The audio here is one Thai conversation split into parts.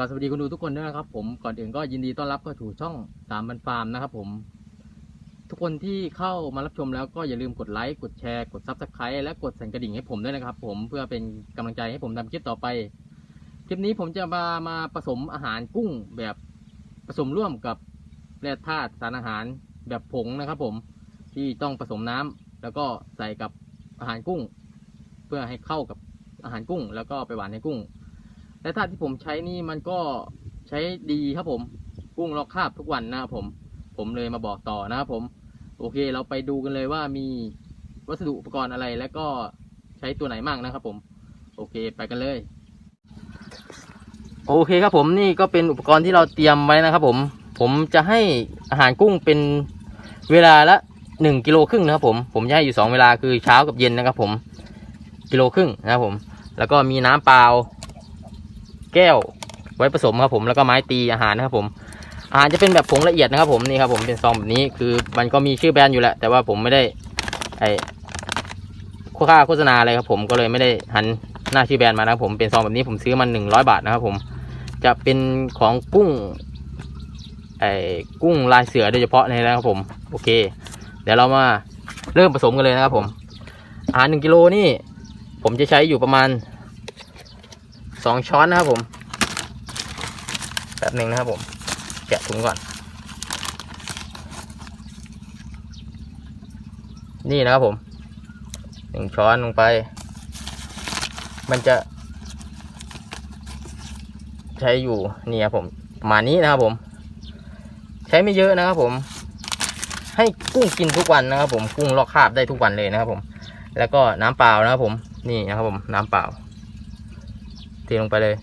ก็สวัสดีคุณดูทุกคนด้วยนะครับ ผมก่อนอื่นก็ยินดีต้อนรับเข้าสู่ช่องสามบันฟาร์มนะครับผม ทุกคนที่เข้ามารับชมแล้วก็อย่าลืมกดไลค์กดแชร์กดซับสไครต์และกดสั่นกระดิ่งให้ผมด้วยนะครับ ผมเพื่อเป็นกำลังใจให้ผมทำคลิปต่อไป คลิปนี้ผมจะมามาผสมอาหารกุ้งแบบผสมร่วมกับแร่ธาตุสารอาหารแบบผงนะครับ ผมที่ต้องผสมน้ำแล้วก็ใส่กับอาหารกุ้ง เพื่อให้เข้ากับอาหารกุ้ง แล้วก็ไปหวานในกุ้ง และธาตุที่ผมใช้นี่มันก็ใช้ดีครับผม กุ้งลอกคราบทุกวันนะครับผม ผมเลยมาบอกต่อนะครับผม โอเค เราไปดูกันเลยว่ามีวัสดุอุปกรณ์อะไรและก็ใช้ตัวไหนมั่งนะครับผม โอเคไปกันเลย โอเคครับผมนี่ก็เป็นอุปกรณ์ที่เราเตรียมไว้นะครับผม ผมจะให้อาหารกุ้งเป็นเวลาละหนึ่งกิโลครึ่งนะครับผม ผมจะให้อยู่สองเวลาคือเช้ากับเย็นนะครับผม กิโลครึ่งนะครับผม แล้วก็มีน้ำเปล่า แก้วไว้ผสมครับผมแล้วก็ไม้ตีอาหารนะครับผม อาหารจะเป็นแบบผงละเอียดนะครับผมนี่ครับผมเป็นซองแบบนี้คือมันก็มีชื่อแบรนด์อยู่แหละแต่ว่าผมไม่ได้ไอค่าโฆษณาอะไรครับผมก็เลยไม่ได้หันหน้าชื่อแบรนด์มานะครับผมเป็นซองแบบนี้ผมซื้อมันหนึ่งร้อยบาทนะครับผมจะเป็นของกุ้งไอ้กุ้งลายเสือโดยเฉพาะนี่นะครับผมโอเค เดี๋ยวเรามาเริ่มผสมกันเลยนะครับผมอาหารหนึ่งกิโลนี่ ผมจะใช้อยู่ประมาณ สองช้อนนะครับผมแบบหนึ่งนะครับผม แกะถุงก่อน นี่นะครับผมหนึ่งช้อนลงไป มันจะ ใช้อยู่นี่ครับผมประมาณนี้นะครับผม ใช้ไม่เยอะนะครับผม ให้กุ้งกินทุกวันนะครับผมกุ้งลอกคราบได้ทุกวันเลยนะครับผม แล้วก็น้ำเปล่านะครับผม นี่นะครับผม น้ำเปล่า เทลงไปเลย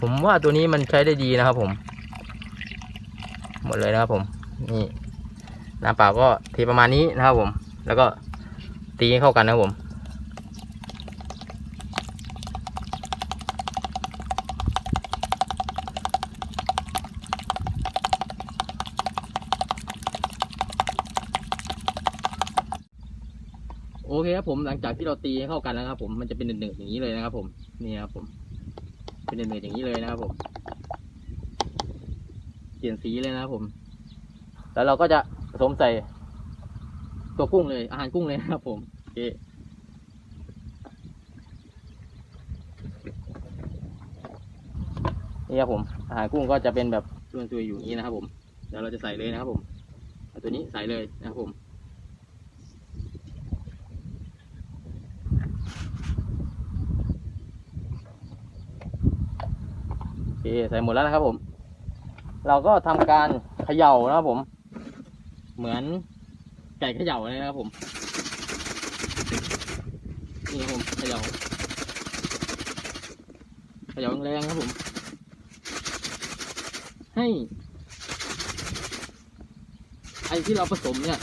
ผมว่าตัวนี้มันใช้ได้ดีนะครับผม หมดเลยนะครับผม นี่น้ำเปล่าก็เทประมาณนี้นะครับผม แล้วก็ตีให้เข้ากันนะครับผม โอเคครับผมหลังจากที่เราตีให้เข้ากันแล้วครับ ผมมันจะเป็นหนึ่งๆอย่างนี้เลยนะครับผมนี่ครับผม เป็นหนึ่งๆอย่างนี้เลยนะครับผม เปลี่ยนสีเลยนะครับผม แล้วเราก็จะผสมใส่ ตัวกุ้งเลย อาหารกุ้งเลยนะครับ ผมโอเคนี่ครับผม อาหารกุ้งก็จะเป็นแบบรวนตัวอยู่อย่างนี้นะครับ ผมเดี๋ยวเราจะใส่เลยนะครับ ผมเอาตัวนี้ใส่เลยนะครับผม เคใส่หมดแล้วนะครับผม เราก็ทำการเขย่านะครับผม เหมือนไก่เขย่าเลยนะครับผมนี่ครับผมเขย่าเขย่าแรงครับผม ให้ไอที่เราผสมเนี่ย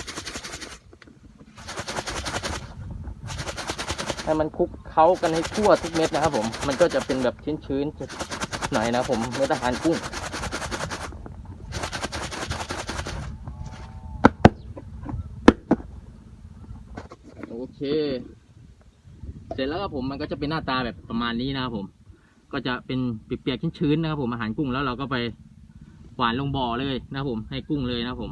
ให้มันคลุกเคล้ากันให้ทั่วทุกเม็ดนะครับผม มันก็จะเป็นแบบชื้นๆ ไหนนะผมเม็ดอาหารกุ้งโอเค เสร็จแล้วครับผมมันก็จะเป็นหน้าตาแบบประมาณนี้นะครับผม ก็จะเป็นเปียกๆชื้นๆนะครับผมอาหารกุ้งแล้วเราก็ไปหวานลงบ่อเลยนะครับผมให้กุ้งเลยนะครับผม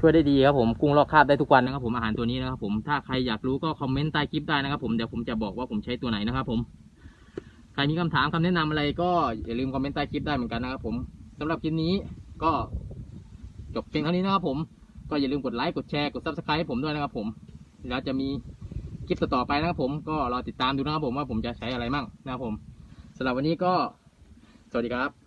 ช่วยได้ดีครับผมกุ้งลอกคราบได้ทุกวันนะครับผมอาหารตัวนี้นะครับผมถ้าใครอยากรู้ก็คอมเมนต์ใต้คลิปได้นะครับผมเดี๋ยวผมจะบอกว่าผมใช้ตัวไหนนะครับผม ใครมีคำถามคำแนะนำอะไรก็อย่าลืมคอมเมนต์ใต้คลิปได้เหมือนกันนะครับผมสำหรับคลิปนี้ก็จบเพียงเท่านี้นะครับผมก็อย่าลืมกดไลค์กดแชร์กดซับสไครต์ให้ผมด้วยนะครับผมแล้วจะมีคลิปต่อๆไปนะครับผมก็รอติดตามดูนะครับผมว่าผมจะใช้อะไรมั่งนะครับผมสำหรับวันนี้ก็สวัสดีครับ